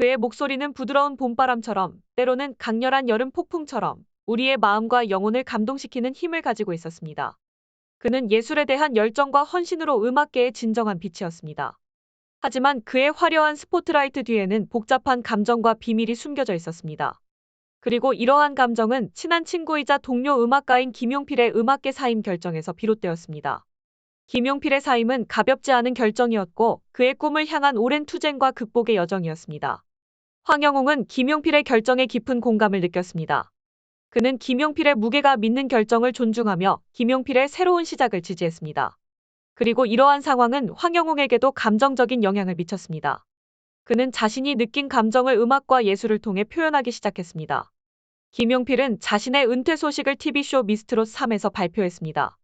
그의 목소리는 부드러운 봄바람처럼 때로는 강렬한 여름 폭풍처럼 우리의 마음과 영혼을 감동시키는 힘을 가지고 있었습니다. 그는 예술에 대한 열정과 헌신으로 음악계의 진정한 빛이었습니다. 하지만 그의 화려한 스포트라이트 뒤에는 복잡한 감정과 비밀이 숨겨져 있었습니다. 그리고 이러한 감정은 친한 친구이자 동료 음악가인 김용필의 음악계 사임 결정에서 비롯되었습니다. 김용필의 사임은 가볍지 않은 결정이었고 그의 꿈을 향한 오랜 투쟁과 극복의 여정이었습니다. 황영웅은 김용필의 결정에 깊은 공감을 느꼈습니다. 그는 김용필의 무게가 믿는 결정을 존중하며 김용필의 새로운 시작을 지지했습니다. 그리고 이러한 상황은 황영웅에게도 감정적인 영향을 미쳤습니다. 그는 자신이 느낀 감정을 음악과 예술을 통해 표현하기 시작했습니다. 김용필은 자신의 은퇴 소식을 TV쇼 미스트롯 3에서 발표했습니다.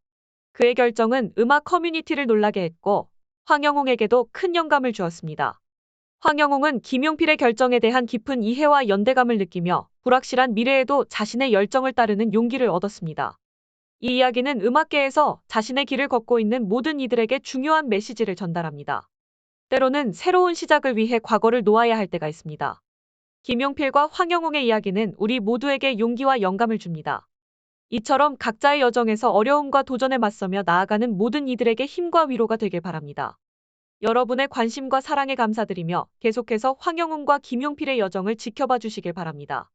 그의 결정은 음악 커뮤니티를 놀라게 했고 황영웅에게도 큰 영감을 주었습니다. 황영웅은 김용필의 결정에 대한 깊은 이해와 연대감을 느끼며 불확실한 미래에도 자신의 열정을 따르는 용기를 얻었습니다. 이 이야기는 음악계에서 자신의 길을 걷고 있는 모든 이들에게 중요한 메시지를 전달합니다. 때로는 새로운 시작을 위해 과거를 놓아야 할 때가 있습니다. 김용필과 황영웅의 이야기는 우리 모두에게 용기와 영감을 줍니다. 이처럼 각자의 여정에서 어려움과 도전에 맞서며 나아가는 모든 이들에게 힘과 위로가 되길 바랍니다. 여러분의 관심과 사랑에 감사드리며 계속해서 황영웅과 김용필의 여정을 지켜봐 주시길 바랍니다.